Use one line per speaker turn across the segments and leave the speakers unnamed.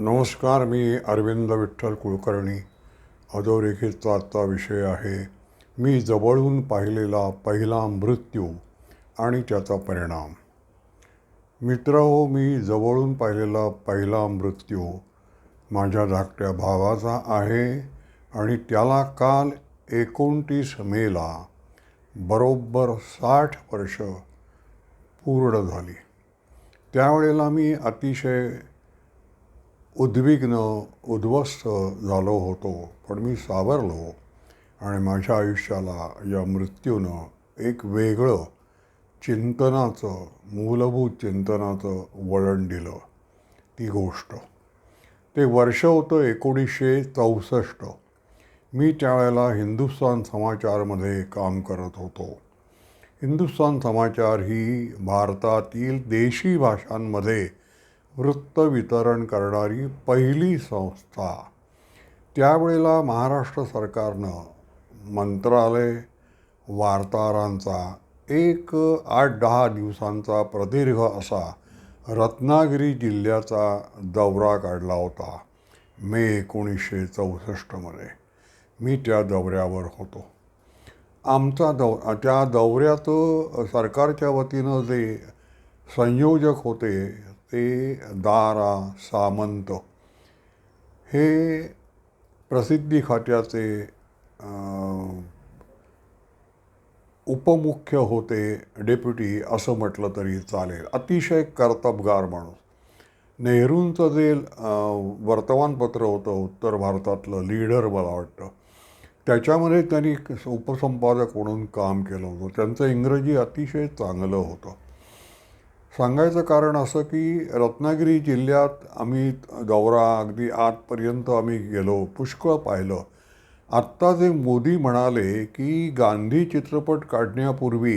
नमस्कार मी अरविंद विठ्ठल कुलकर्णी. अधोरेखितचा आजचा विषय आहे मी जवळून पाहिलेला पहिला मृत्यू आणि त्याचा परिणाम. मित्र हो मी जवळून पाहिलेला पहिला मृत्यू माझ्या धाकट्या भावाचा आहे आणि त्याला काल एकोणतीस मेला बरोबर साठ वर्ष पूर्ण झाली. त्यावेळेला मी अतिशय उद्विग्न उद्ध्वस्त झालो होतो. पण मी सावरलो आणि माझ्या आयुष्याला या मृत्यूनं एक वेगळं चिंतनाचं मूलभूत चिंतनाचं वळण दिलं. ती गोष्ट. ते वर्ष होतं एकोणीसशे चौसष्ट. मी त्यावेळेला हिंदुस्तान समाचारमध्ये काम करत होतो. हिंदुस्तान समाचार ही भारतातील देशी भाषांमध्ये वृत्त वितरण करणारी पहिली संस्था. त्यावेळेला महाराष्ट्र सरकारनं मंत्रालय वार्ताहरांचा एक आठ दहा दिवसांचा प्रदीर्घ असा रत्नागिरी जिल्ह्याचा दौरा काढला होता मे एकोणीसशे चौसष्टमध्ये मी त्या दौऱ्यावर होतो. आमचा दौ त्या दौऱ्यात सरकारच्या वतीनं जे संयोजक होते ते दारा सामंत. हे प्रसिद्धी खात्याचे उपमुख्य होते डेप्युटी असं म्हटलं तरी चालेल. अतिशय कर्तबगार माणूस. नेहरूंचं जे वर्तमानपत्र होतं उत्तर भारतातलं लीडर मला वाटतं त्याच्यामध्ये त्यांनी उपसंपादक म्हणून काम केलं होतं. त्यांचं इंग्रजी अतिशय चांगलं होतं. सांगायचं कारण असं की रत्नागिरी जिल्ह्यात आम्ही दौरा अगदी आतपर्यंत आम्ही गेलो पुष्कळ पाहिलं. आत्ता जे मोदी म्हणाले की गांधी चित्रपट काढण्यापूर्वी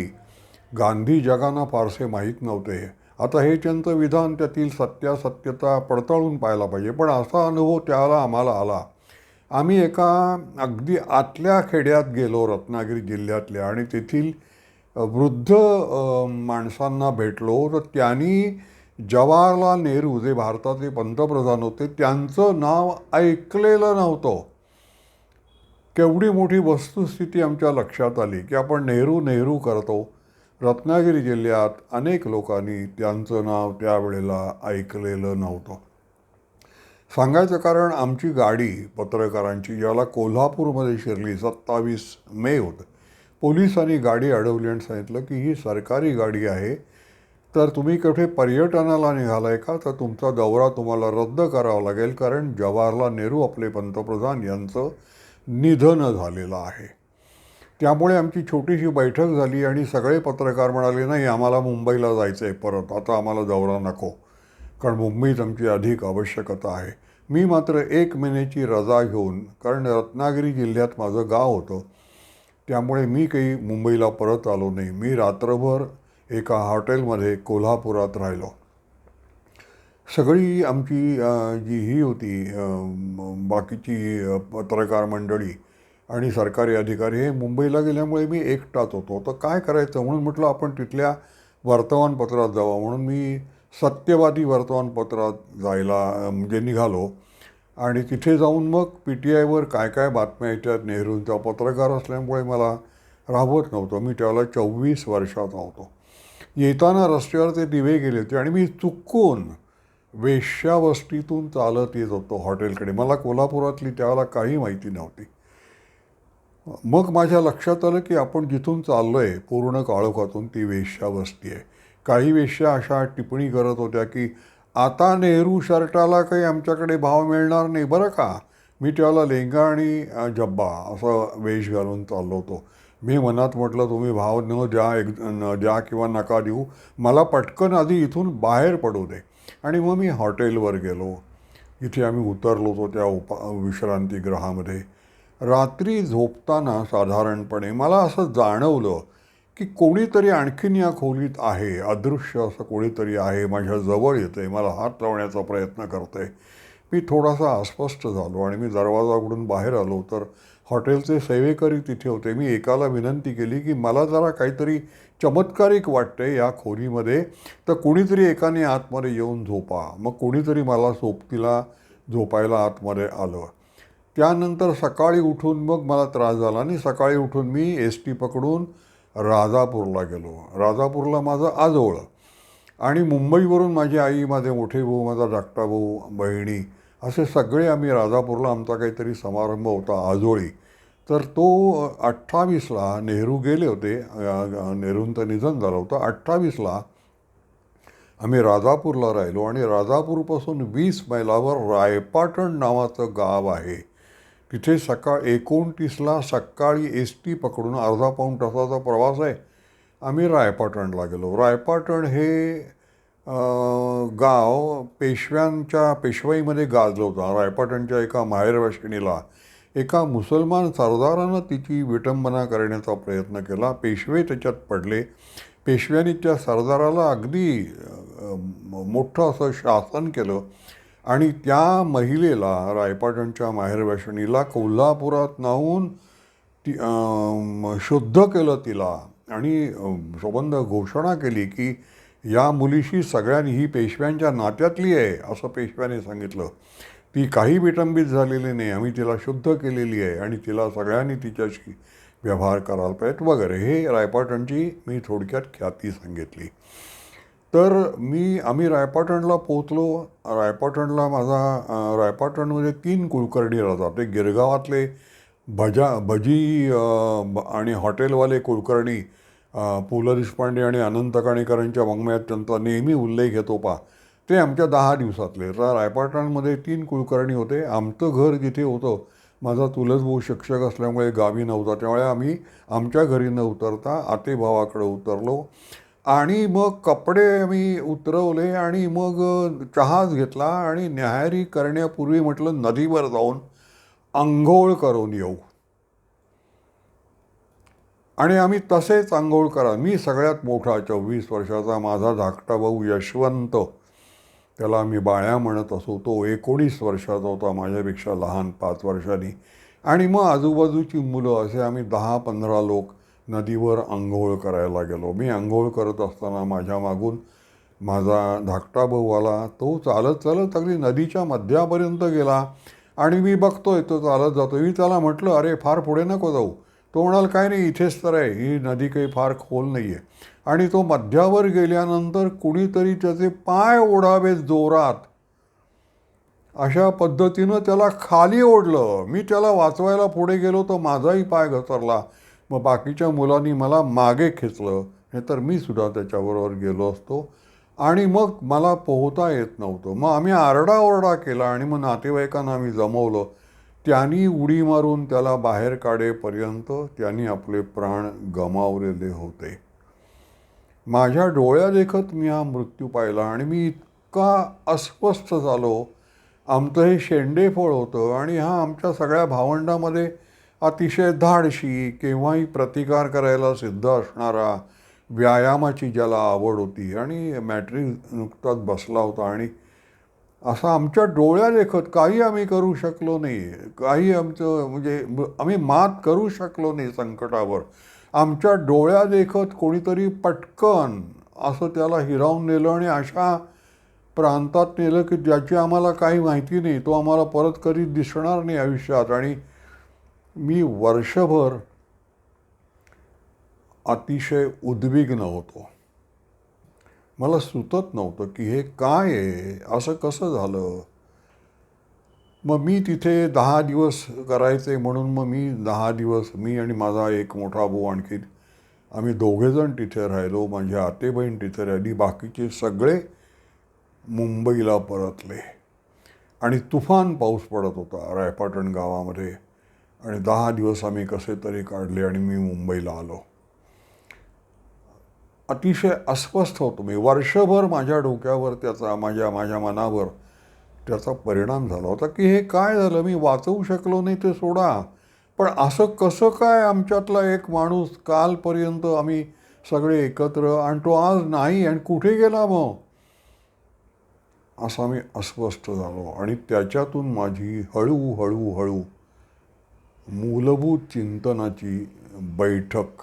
गांधी जगांना फारसे माहीत नव्हते. आता हे त्यांचं विधान त्यातील सत्यासत्यता पडताळून पाहायला पाहिजे. पण असा अनुभव त्याला आम्हाला आला. आम्ही एका अगदी आतल्या खेड्यात गेलो रत्नागिरी जिल्ह्यातल्या. आणि तेथील वृद्ध माणसांना भेटलो तर त्यांनी जवाहरलाल नेहरू जे भारताचे पंतप्रधान होते त्यांचं नाव ऐकलेलं नव्हतं. केवढी मोठी वस्तुस्थिती आमच्या लक्षात आली की आपण नेहरू नेहरू करतो. रत्नागिरी जिल्ह्यात अनेक लोकांनी त्यांचं नाव त्यावेळेला ऐकलेलं नव्हतं. सांगायचं कारण आमची गाडी पत्रकारांची ज्याला कोल्हापूरमध्ये शिरली सत्तावीस मे होतं पोलिसांनी गाडी अडवली आणि सांगितलं की ही सरकारी गाडी आहे तर तुम्ही कुठे पर्यटनाला निघालाय का? तर तुमचा दौरा तुम्हाला रद्द करावा लागेल कारण जवाहरलाल नेहरू आपले पंतप्रधान यांचं निधन झालेलं आहे. त्यामुळे आमची छोटीशी बैठक झाली आणि सगळे पत्रकार म्हणाले नाही आम्हाला मुंबईला जायचं आहे परत आता आम्हाला दौरा नको कारण मुंबईत आमची अधिक आवश्यकता आहे. मी मात्र एक महिन्याची रजा घेऊन कारण रत्नागिरी जिल्ह्यात माझं गाव होतं त्यामुळे मी काही मुंबईला परत आलो नाही. मी रात्रभर एका हॉटेलमध्ये कोल्हापुरात राहिलो. सगळी आमची जी ही होती बाकीची पत्रकार मंडळी आणि सरकारी अधिकारी हे मुंबईला गेल्यामुळे मी एकटाच होतो. तर काय करायचं? म्हणून म्हटलं आपण तिथल्या वर्तमानपत्रात जावं. म्हणून मी सत्यवादी वर्तमानपत्रात जायला म्हणजे निघालो. आणि तिथे जाऊन मग पी टी आयवर काय काय बातम्या येतात नेहरूंचा पत्रकार असल्यामुळे मला राबवत नव्हतं. मी त्यावेळेला चोवीस वर्षाचा होतो. येताना रस्त्यावर ते दिवे गेले होते आणि मी चुकून वेश्यावस्तीतून चालत येत होतो हॉटेलकडे. मला कोल्हापुरातली त्यावेळेला काही माहिती नव्हती. मग माझ्या लक्षात आलं की आपण जिथून चाललो आहे पूर्ण काळोखातून ती वेश्यावस्ती आहे. काही वेश्या अशा टिप्पणी करत होत्या की आता नेहरू शर्टाला काही आमच्याकडे भाव मिळणार नाही बरं का? मी त्याला लेंगा आणि जब्बा असं वेश घालून चाललो होतो. मी मनात म्हटलं तुम्ही भाव न द्या एक न द्या किंवा नका देऊ. मला पटकन आधी इथून बाहेर पडू दे. आणि मग मी हॉटेलवर गेलो. इथे आम्ही उतरलो होतो त्या उपा विश्रांतीगृहामध्ये रात्री झोपताना साधारणपणे मला असं जाणवलं की कोणीतरी आणखीन या खोलीत आहे अदृश्य असं कोणीतरी आहे माझ्या जवळ येतं आहे मला हात लावण्याचा प्रयत्न करते आहे मी थोडासा अस्पष्ट झालो आणि मी दरवाजा उघडून बाहेर आलो तर हॉटेलचे सेवेकरी तिथे होते. मी एकाला विनंती केली की मला जरा काहीतरी चमत्कारिक वाटते या खोलीमध्ये तर कोणीतरी एकाने आतमध्ये येऊन झोपा. मग कोणीतरी मला सोबतीला झोपायला आतमध्ये आलं. त्यानंतर सकाळी उठून मग मला त्रास झाला आणि सकाळी उठून मी एस टी पकडून राजापूरला गेलो. राजापूरला माझं आजोळ आणि मुंबईवरून माझी आई माझे मोठे भाऊ माझा धाकटा भाऊ बहिणी असे सगळे आम्ही राजापूरला आमचा काहीतरी समारंभ होता आजोळी. तर तो अठ्ठावीसला नेहरू गेले होते. नेहरूंचं निधन झालं होतं. अठ्ठावीसला आम्ही राजापूरला राहिलो आणि राजापूरपासून वीस मैलावर रायपाटण नावाचं गाव आहे. तिथे सकाळ एकोणतीसला सकाळी एस टी पकडून अर्धा पाऊण तासाचा प्रवास आहे. आम्ही रायपाटणला गेलो. रायपाटण हे गाव पेशव्यांच्या पेशवाईमध्ये गाजलं होतं रायपाटणच्या एका माहेरवाशिणीला एका मुसलमान सरदारानं तिची विटंबना करण्याचा प्रयत्न केला. पेशवे त्याच्यात पडले. पेशव्यांनी त्या सरदाराला अगदी मोठं असं शासन केलं. आणि त्या महिलेला रायपाटणच्या माहेरवाशिणीला कोल्हापुरात नाहून ती शुद्ध केलं तिला. आणि अं, संबंध घोषणा केली की या मुलीशी सगळ्यांनी ही पेशव्यांच्या नात्यातली आहे असं पेशव्याने सांगितलं. ती काही विटंबित झालेली नाही आम्ही तिला शुद्ध केलेली आहे आणि तिला सगळ्यांनी तिच्याशी व्यवहार करायला पाहिजेत वगैरे. हे रायपाटणची मी थोडक्यात ख्याती सांगितली. तर मी आम्ही रायपाटणला पोचलो रायपाटणला माझा रायपाटणमध्ये तीन कुलकर्णी राहतात ते गिरगावातले भजा भजी आणि हॉटेलवाले कुलकर्णी पु ल देशपांडे आणि अनंत काणेकरांच्या वाङ्मयात त्यांचा नेहमी उल्लेख येतो पा ते आमच्या दहा दिवसातले. तर रायपाटणमध्ये तीन कुलकर्णी होते. आमचं घर जिथे होतं माझा तुलसभाऊ शिक्षक असल्यामुळे गावी नव्हता. त्यामुळे आम्ही आमच्या घरी न उतरता आतेभावाकडे उतरलो. आणि मग कपडे मी उतरवले आणि मग चहाच घेतला आणि न्याहारी करण्यापूर्वी म्हटलं नदीवर जाऊन आंघोळ करून येऊ. आणि आम्ही तसेच आंघोळ करा. मी सगळ्यात मोठा चोवीस वर्षाचा माझा धाकटा भाऊ यशवंत. त्याला मी बाळ्या म्हणत असो. तो एकोणीस वर्षाचा होता माझ्यापेक्षा लहान पाच वर्षांनी. आणि मग आजूबाजूची मुलं असे आम्ही दहा पंधरा लोक नदीवर आंघोळ करायला गेलो. मी आंघोळ करत असताना माझ्या मागून माझा धाकटा भाऊ आला. तो चालत चालत अगदी नदीच्या मध्यापर्यंत गेला आणि मी बघतोय तो चालत जातो. मी त्याला म्हटलं अरे फार पुढे नको जाऊ. तो म्हणाल काय नाही इथेच तर आहे. ही नदी काही फार खोल नाही आहे आणि तो मध्यावर गेल्यानंतर कुणीतरी त्याचे पाय ओढावे जोरात. अशा पद्धतीनं त्याला खाली ओढलं. मी त्याला वाचवायला पुढे गेलो तर माझाही पाय घसरला. मग बाकीच्या मुलांनी मला मागे खेचलं. नाहीतर मी सुद्धा त्याच्याबरोबर गेलो असतो. आणि मग मला पोहता येत नव्हतं. मग आम्ही आरडाओरडा केला आणि मग नातेवाईकांना आम्ही जमवलं. त्यांनी उडी मारून त्याला बाहेर काढेपर्यंत त्यांनी आपले प्राण गमावलेले होते. माझ्या डोळ्यादेखत मी हा मृत्यू पाहिला आणि मी इतका अस्वस्थ झालो. आमचं हे शेंडेफळ होतं आणि हा आमच्या सगळ्या भावंडामध्ये अतिशय धाडशी केव्हाही प्रतिकार करायला सिद्ध असणारा व्यायामाची ज्याला आवड होती. आणि मॅट्रिक नुकताच बसला होता आणि असं आमच्या डोळ्यादेखत काही आम्ही करू शकलो नाही. काही आमचं म्हणजे आम्ही मात करू शकलो नाही संकटावर. आमच्या डोळ्या देखत कोणीतरी पटकन असं त्याला हिरावून नेलं आणि अशा प्रांतात नेलं की ज्याची आम्हाला काही माहिती नाही तो आम्हाला परत कधी दिसणार नाही आयुष्यात. आणि मी वर्षभर अतिशय उद्विग्न होतो. मला सुचत नव्हतं की हे काय आहे? असं कसं झालं? मग मी तिथे दहा दिवस करायचे म्हणून मग मी दहा दिवस मी आणि माझा एक मोठा भाऊ आणखी आम्ही दोघेजण तिथे राहिलो. माझी आते बहीण तिथे राहिली. बाकीचे सगळे मुंबईला परतले. आणि तुफान पाऊस पडत होता रायपाटण गावामध्ये. आणि दहा दिवस आम्ही कसे तरी काढले आणि मी मुंबईला आलो. अतिशय अस्वस्थ होतो मी. वर्षभर माझ्या डोक्यावर त्याचा माझ्या माझ्या मनावर त्याचा परिणाम झाला होता की हे काय झालं? मी वाचवू शकलो नाही ते सोडा. पण असं कसं काय आमच्यातला एक माणूस कालपर्यंत आम्ही सगळे एकत्र आणि तो आज नाही आणि कुठे गेला मग? असा मी अस्वस्थ झालो आणि त्याच्यातून माझी हळूहळू हळू मूलभूत चिंतनाची बैठक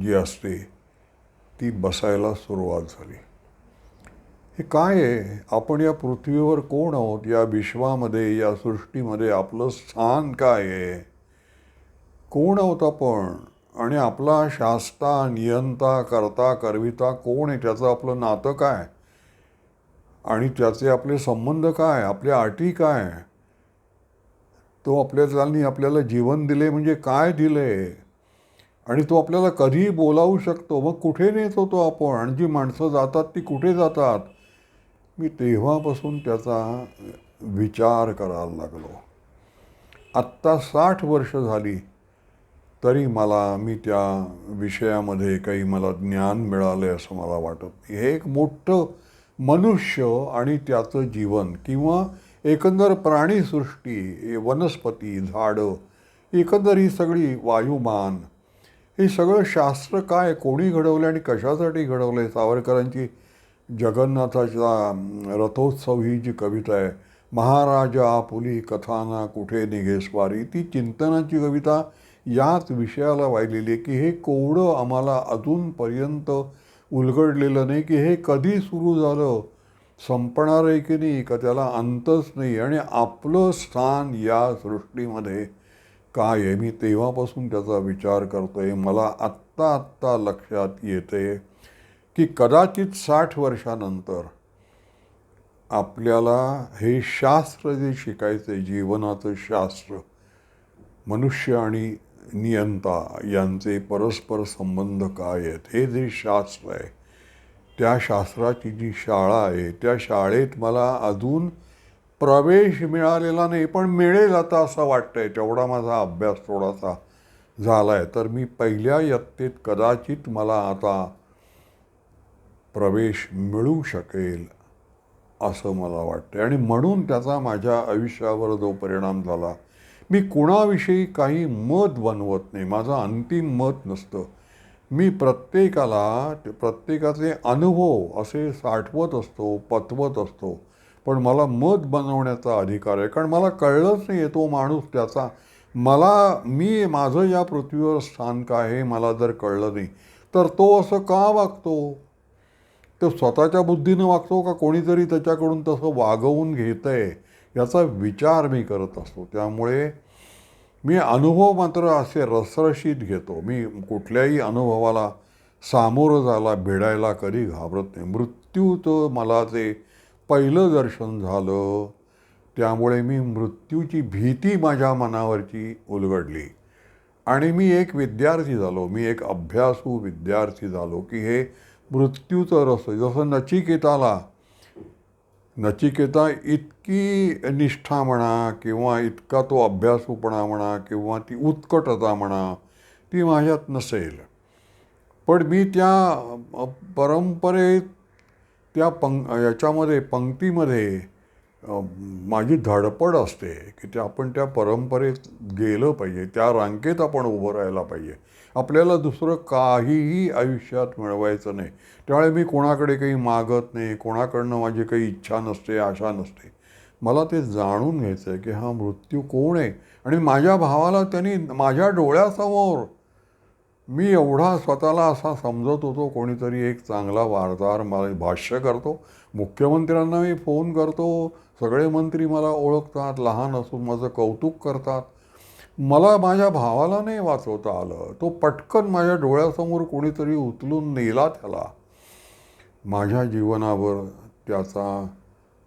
जी असते ती बसायला सुरुवात झाली. हे काय आहे? आपण या पृथ्वीवर कोण आहोत? या विश्वामध्ये या सृष्टीमध्ये आपलं स्थान काय आहे? कोण आहोत आपण? आणि आपला शास्ता नियंता करता करविता कोण आहे? त्याचं आपलं नातं काय? आणि त्याचे आपले संबंध काय? आपल्या अटी काय? तो आपल्या आपल्याला जीवन दिले म्हणजे काय दिले? आणि तो आपल्याला कधीही बोलावू शकतो. मग कुठे नेतो तो आपण? आणि जी माणसं जातात ती कुठे जातात? मी तेव्हापासून त्याचा विचार करायला लागलो. आत्ता साठ वर्ष झाली तरी मला मी त्या विषयामध्ये काही मला ज्ञान मिळालं आहे असं मला वाटत हे एक मोठं मनुष्य आणि त्याचं जीवन किंवा एकंदर प्राणीसृष्टी वनस्पती झाडं एकंदर ही सगळी वायुमान. हे सगळं शास्त्र काय कोणी घडवलं आणि कशासाठी घडवलं? आहे सावरकरांची जगन्नाथाचा रथोत्सव ही जी कविता आहे महाराजा आपुली कथाना कुठे निघे स्वारी? ती चिंतनाची कविता याच विषयाला वाहिलेली आहे की हे कोवडं आम्हाला अजूनपर्यंत उलगडलेलं नाही की हे कधी सुरू झालं? संपणार आहे की नाही का त्याला अंतच नाही? आणि आपलं स्थान या सृष्टीमध्ये काय आहे? मी तेव्हापासून त्याचा विचार करतो आहे मला आत्ता आत्ता लक्षात येते की कदाचित साठ वर्षानंतर आपल्याला हे शास्त्र जे शिकायचं आहे जीवनाचं शास्त्र मनुष्य आणि नियंता यांचे परस्पर संबंध काय आहेत? हे जे शास्त्र आहे त्या शास्त्राची जी शाळा आहे त्या शाळेत मला अजून प्रवेश मिळालेला नाही पण मिळेल आता असं वाटतंय. तेवढा माझा अभ्यास थोडासा झाला आहे तर मी पहिल्या इयत्तेत कदाचित मला आता प्रवेश मिळू शकेल असं मला वाटतं आणि म्हणून त्याचा माझ्या आयुष्यावर जो परिणाम झाला मी कुणाविषयी काही मत बनवत नाही. माझं अंतिम मत नसतं. मी प्रत्येकाला प्रत्येकाचे अनुभव असे साठवत असतो पथवत असतो. पण मला मत बनवण्याचा अधिकार आहे. कारण मला कळलंच नाही आहे तो माणूस त्याचा. मला मी माझं या पृथ्वीवर स्थान काय आहे मला जर कळलं नाही तर तो असं का वागतो? तो स्वतःच्या बुद्धीनं वागतो का? कोणीतरी त्याच्याकडून तसं वागवून घेतं आहे याचा विचार मी करत असतो. त्यामुळे मी अनुभव मात्र असे रसरशीत घेतो. मी कुठल्याही अनुभवाला सामोरं जायला भिडायला कधी घाबरत नाही. मृत्यूचं मला ते पहिलं दर्शन झालं. त्यामुळे मी मृत्यूची भीती माझ्या मनावरची उलगडली. आणि मी एक विद्यार्थी झालो. मी एक अभ्यासू विद्यार्थी झालो की हे मृत्यूचं रस जसं नचिकेताला नचिकेता इतकी निष्ठा म्हणा किंवा इतका तो अभ्यासूपणा म्हणा किंवा ती उत्कटता म्हणा ती माझ्यात नसेल. पण मी त्या परंपरेत त्या पंक याच्यामध्ये पंक्तीमध्ये माझी धडपड असते की ते आपण त्या परंपरेत गेलं पाहिजे त्या रांकेत आपण उभं राहायला पाहिजे. आपल्याला दुसरं काहीही आयुष्यात मिळवायचं नाही. त्यामुळे मी कोणाकडे काही मागत नाही कोणाकडनं माझी काही इच्छा नसते आशा नसते. मला ते जाणून घ्यायचं आहे की हा मृत्यू कोण आहे? आणि माझ्या भावाला त्यांनी माझ्या डोळ्यासमोर मी एवढा स्वतःला असा समजत होतो कोणीतरी एक चांगला वार्ताहर मला भाष्य करतो. मुख्यमंत्र्यांना मी फोन करतो. सगळे मंत्री मला ओळखतात लहान असून माझं कौतुक करतात. मला माझ्या भावाला नाही वाचवता आलं. तो पटकन माझ्या डोळ्यासमोर कोणीतरी उचलून नेला त्याला. माझ्या जीवनावर त्याचा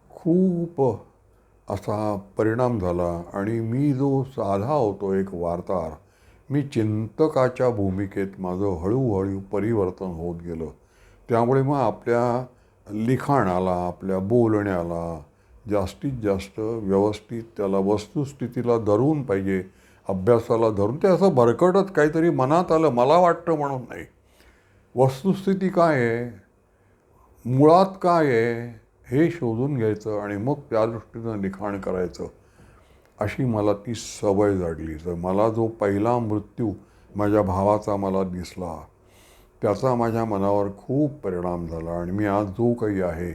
खूप असा परिणाम झाला आणि मी जो साधा होतो एक वार्ताहर मी चिंतकाच्या भूमिकेत माझं हळूहळू परिवर्तन होत गेलं. त्यामुळे मग आपल्या लिखाणाला आपल्या बोलण्याला जास्तीत जास्त व्यवस्थित त्याला वस्तुस्थितीला धरून पाहिजे अभ्यासाला धरून. ते असं भरकटत काहीतरी मनात आलं मला वाटतं म्हणून नाही. वस्तुस्थिती काय आहे? मुळात काय आहे? हे शोधून घ्यायचं आणि मग त्या दृष्टीनं लिखाण करायचं. अशी मला ती सवय जाडली तर मला जो पहिला मृत्यू माझ्या भावाचा मला दिसला त्याचा माझ्या मनावर खूप परिणाम झाला आणि मी आज जो काही आहे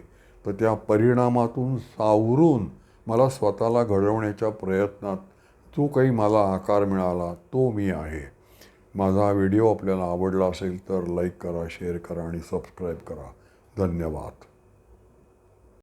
तर त्या परिणामातून सावरून मला स्वतःला घडवण्याच्या प्रयत्नात जो काही मला आकार मिळाला तो मी आहे. माझा व्हिडिओ आपल्याला आवडला असेल तर लाईक करा शेअर करा आणि सबस्क्राईब करा. धन्यवाद.